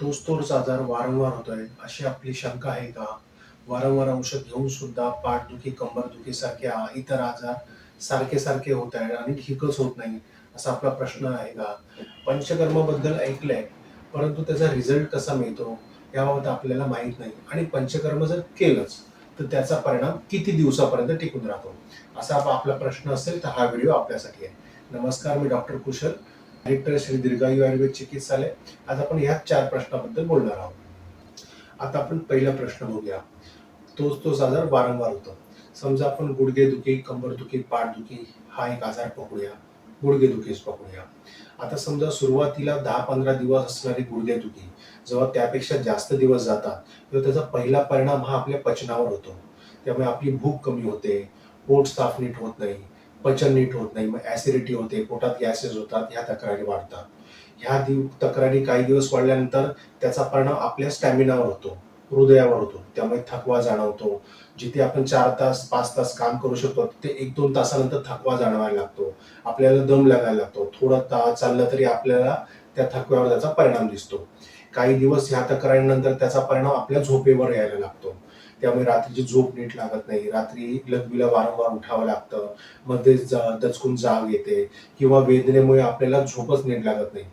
तोच तोच आजार वारंवार होतोय. अशी आपली शंका आहे का? वारंवार औषध घेऊन सुद्धा पाठदुखी कंबरदुखी सारख्या इतर आजार सारखे सारखे होत आहेत आणि ठीकच होत नाही असा आपला प्रश्न आहे का? पंचकर्माबद्दल ऐकलंय परंतु त्याचा रिझल्ट कसा मिळतो? याबाबत आपल्याला माहीत नाही. आणि पंचकर्म जर केलंच तर त्याचा परिणाम किती दिवसापर्यंत टिकून राहतो? असा आपला प्रश्न असेल तर हा व्हिडिओ आपल्यासाठी आहे. नमस्कार मी डॉक्टर कुशल. डायरेक्टर श्री दीर्घायू आयुर्वेद चिकित्सालय. आज आपण ह्या चार प्रश्नाबद्दल बोलणार आहोत. आता आपण पहिला प्रश्न बघूया. तोच तोच आजार वारंवार होतो. समजा आपण गुडघेदुखी कंबरदुखी पाठदुखी हा एक आजार पकडूया. गुडघेदुखीच पकडूया. आता समजा सुरुवातीला दहा पंधरा दिवस असणारी गुडघेदुखी जेव्हा त्यापेक्षा जास्त दिवस जातात तेव्हा त्याचा पहिला परिणाम हा आपल्या पचनावर होतो. त्यामुळे आपली भूक कमी होते पोट साफ नीट होत नाही पचन नीट होत नाही मग ऍसिडिटी होते पोटात गॅसेस होतात ह्या तक्रारी वाढतात. ह्या दिव तक्रारी काही दिवस वाढल्यानंतर त्याचा परिणाम आपल्या स्टॅमिनावर होतो हृदयावर होतो त्यामुळे थकवा जाणवतो. जिथे आपण चार तास पाच तास काम करू शकतो तिथे एक दोन तासानंतर थकवा जाणवायला लागतो. आपल्याला दम लागायला लागतो. थोडं ता चाललं तरी आपल्याला त्या थकव्यावर त्याचा परिणाम दिसतो. काही दिवस ह्या तक्रारीनंतर त्याचा परिणाम आपल्या झोपेवर यायला लागतो. त्यामुळे रात्रीची झोप नीट लागत नाही रात्री लघवीला वारंवार उठावं लागतं मध्ये दचकून जाग येते किंवा वेदनेमुळे आपल्याला झोपच नीट लागत नाही.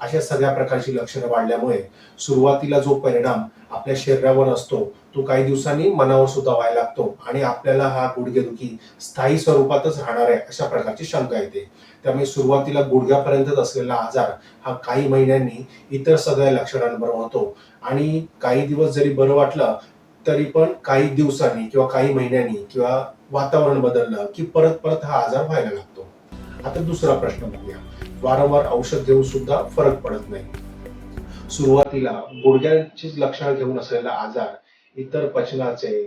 अशा सगळ्या प्रकारची लक्षणं वाढल्यामुळे सुरुवातीला जो परिणाम आपल्या शरीरावर असतो तो काही दिवसांनी मनावर सुद्धा व्हायला लागतो आणि आपल्याला हा गुडघेदुखी स्थायी स्वरूपातच राहणार आहे अशा प्रकारची शंका येते. त्यामुळे सुरुवातीला गुडघ्यापर्यंतच असलेला आजार हा काही महिन्यांनी इतर सगळ्या लक्षणांबरोबर होतो आणि काही दिवस जरी बरं वाटलं तरी पण काही दिवसांनी किंवा काही महिन्यांनी किंवा वातावरण बदललं की परत परत हा आजार व्हायला लागतो. आता दुसरा प्रश्न बघूया. वारंवार औषध घेऊन सुद्धा फरक पडत नाही. सुरुवातीला गुडघ्यांची लक्षणं घेऊन असलेला आजार इतर पचनाचे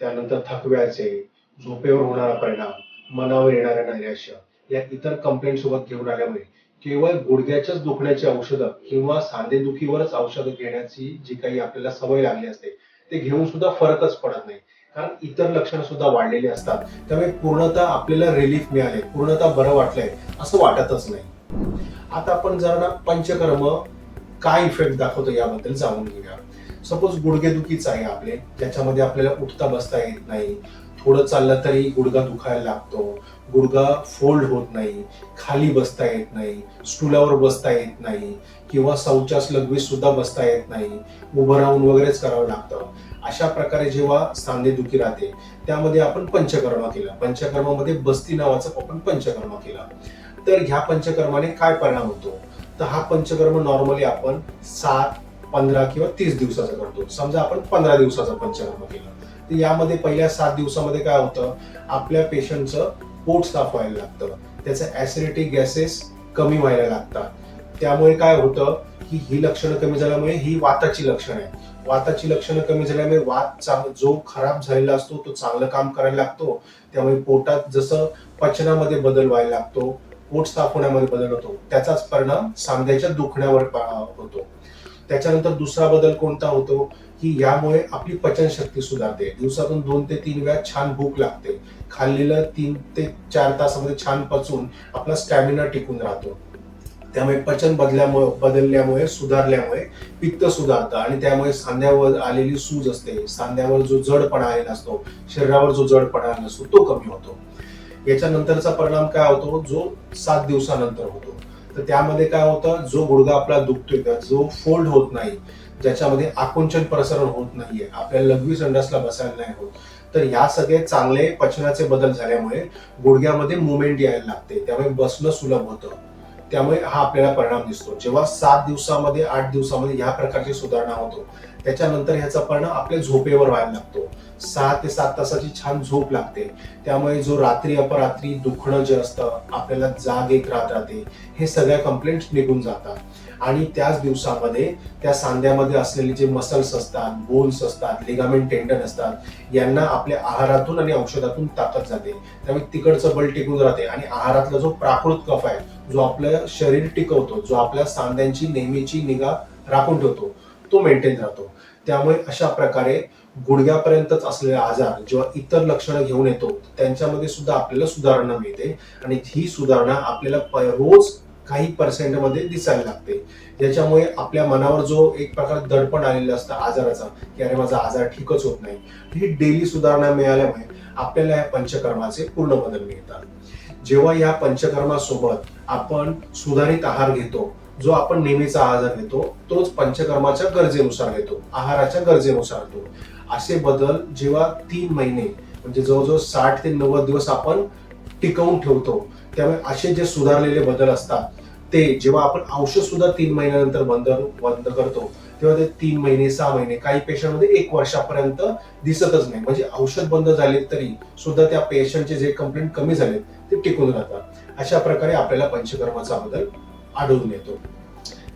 त्यानंतर थकव्याचे झोपेवर होणारा परिणाम मनावर येणाऱ्या नैराश्य या इतर कंप्लेंट सोबत घेऊन आल्यामुळे केवळ गुडघ्याच्याच दुखण्याची औषधं किंवा सांधेदुखीवरच औषधं घेण्याची जी काही आपल्याला सवय लागली असते ते घेऊन सुद्धा फरकच पडत नाही. कारण इतर लक्षणं सुद्धा वाढलेली असतात. त्यामुळे पूर्णतः आपल्याला रिलीफ मिळाले. पूर्णतः बरं वाटलंय असं वाटतच नाही. आता आपण जरा ना पंचकर्म काय इफेक्ट दाखवतो याबद्दल जाणून घेऊया. सपोज गुडघेदुखीच आहे आपले. ज्याच्यामध्ये आपल्याला उठता बसता येत नाही. पुढं चाललं तरी गुडघा दुखायला लागतो. गुडघा फोल्ड होत नाही खाली बसता येत नाही स्टुलावर बसता येत नाही किंवा शौचास लघवी सुद्धा बसता येत नाही. उभं राहून वगैरेच करावं लागतं. अशा प्रकारे जेव्हा सांधेदुखी राहते त्यामध्ये आपण पंचकर्म केलं. पंचकर्मामध्ये बस्ती नावाचं आपण पंचकर्म केलं. तर ह्या पंचकर्माने काय परिणाम होतो? तर हा पंचकर्म नॉर्मली आपण सात पंधरा किंवा तीस दिवसाचा करतो. समजा आपण पंधरा दिवसाचा पंचकर्म केलं. तर यामध्ये पहिल्या सात दिवसामध्ये काय होतं? आपल्या पेशंटचं पोट साफ व्हायला लागतं. त्याचं ऍसिडिटी गॅसेस कमी व्हायला लागतात. त्यामुळे काय होतं की ही लक्षणं कमी झाल्यामुळे ही वाताची लक्षणं आहे वाताची लक्षणं कमी झाल्यामुळे वात चांग जो खराब झालेला असतो तो चांगलं काम करायला लागतो. त्यामुळे पोटात जसं पचनामध्ये बदल व्हायला लागतो पोट साफ होण्यामध्ये बदल होतो त्याचाच परिणाम सांध्याच्या दुखण्यावर होतो. त्याच्यानंतर दुसरा बदल कोणता होतो? की यामुळे आपली पचनशक्ती सुधारते. दिवसातून दोन ते तीन वेळा छान भूक लागते. खाल्लेलं तीन ते चार तासामध्ये छान पचून आपला स्टॅमिना टिकून राहतो. त्यामुळे पचन बदल्यामुळे बदलल्यामुळे सुधारल्यामुळे पित्त सुधारतं आणि त्यामुळे सांध्यावर आलेली सूज असते. सांध्यावर जो जडपणा आलेला असतो शरीरावर जो जडपणा आलेला असतो तो कमी होतो. याच्यानंतरचा परिणाम काय होतो? जो सात दिवसानंतर होतो. तर त्यामध्ये काय होतं? जो गुडघा आपला दुखतोय का जो फोल्ड होत नाही ज्याच्यामध्ये आकुंचन प्रसारण होत नाहीये. आपल्याला लघवी संडासला बसायला नाही होत. तर ह्या सगळे चांगले पचनाचे बदल झाल्यामुळे गुडघ्यामध्ये मुवमेंट यायला लागते. त्यामुळे बसणं सुलभ होतं. त्यामुळे हा आपल्याला परिणाम दिसतो. जेव्हा सात दिवसामध्ये आठ दिवसामध्ये ह्या प्रकारची सुधारणा होतो त्याच्यानंतर ह्याचा परिणाम आपल्या झोपेवर व्हायला लागतो. सहा ते सात तासाची छान झोप लागते. त्यामुळे जो रात्री अपरात्री दुखणं जे असतं आपल्याला जाग एक राहत राहते. हे सगळ्या कंप्लेंट्स निघून जातात. आणि त्याच दिवसामध्ये त्या सांध्यामध्ये असलेले जे मसल्स असतात बोन्स असतात लिगामेंट टेंडन असतात यांना आपल्या आहारातून आणि औषधातून ताकद जाते. त्यामुळे तिकडचं बल टिकून राहते. आणि आहारातला जो प्राकृत कफ आहे जो आपलं शरीर टिकवतो जो आपल्या सांध्यांची नेहमीची निगा राखून ठेवतो तो मेंटेन राहतो. त्यामुळे अशा प्रकारे गुडघ्यापर्यंतच असलेला आजार जेव्हा इतर लक्षणं घेऊन येतो त्यांच्यामध्ये सुद्धा आपल्याला सुधारणा मिळते. आणि ही सुधारणा आपल्याला रोज काही पर्सेंटमध्ये दिसायला लागते. ज्याच्यामुळे आपल्या मनावर जो एक प्रकार दडपण आलेलं असतं आजाराचा की अरे माझा आजार ठीकच होत नाही. ही डेली सुधारणा मिळाल्यामुळे आपल्याला या पंचकर्माचे पूर्ण बदल मिळतात. जेव्हा या पंचकर्मासोबत आपण सुधारित आहार घेतो जो आपण नेहमीचा आहार घेतो तोच पंचकर्माच्या गरजेनुसार घेतो आहाराच्या गरजेनुसार घेतो. असे बदल जेव्हा तीन महिने म्हणजे जवळजवळ साठ ते नव्वद दिवस आपण टिकवून ठेवतो त्यामुळे असे जे सुधारलेले बदल असतात ते जेव्हा आपण औषध सुद्धा तीन महिन्यानंतर बंद बंद करतो तेव्हा ते तीन महिने सहा महिने काही पेशंटमध्ये एक वर्षापर्यंत दिसतच नाही. म्हणजे औषध बंद झाले तरी सुद्धा त्या पेशंटचे जे कंप्लेंट कमी झाले ते टिकून राहतात. अशा प्रकारे आपल्याला पंचकर्माचा बदल आढळून येतो.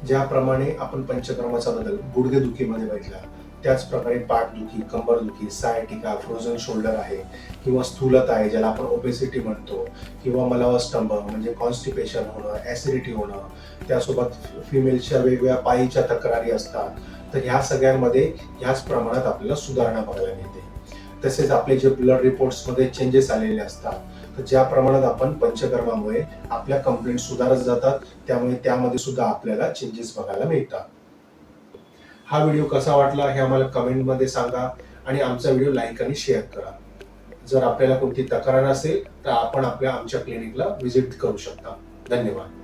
ज्याप्रमाणे आपण पंचक्रमाचा बदल गुडघेदुखीमध्ये बघितला त्याचप्रकारे पाठदुखी कंबरदुखी सायटिका फ्रोझन शोल्डर आहे किंवा स्थूलता आहे ज्याला आपण ओबेसिटी म्हणतो किंवा मलावस्तंभ म्हणजे कॉन्स्टिपेशन होणं ऍसिडिटी होणं त्यासोबत फिमेलच्या वेगवेगळ्या पायीच्या तक्रारी असतात. तर ह्या सगळ्यांमध्ये ह्याच प्रमाणात आपल्याला सुधारणा बघायला मिळते. तसेच आपले जे ब्लड रिपोर्ट्समध्ये चेंजेस आलेले असतात तर ज्या प्रमाणात आपण पंचकर्मामुळे आपल्या कंप्लेंट सुधारत जातात त्यामुळे त्यामध्ये सुद्धा आपल्याला चेंजेस बघायला मिळतात. हा व्हिडिओ कसा वाटला हे आम्हाला कमेंटमध्ये सांगा आणि आमचा व्हिडिओ लाईक आणि शेअर करा. जर आपल्याला कोणती तक्रार असेल तर आपण आपल्या आमच्या क्लिनिकला व्हिजिट करू शकता. धन्यवाद.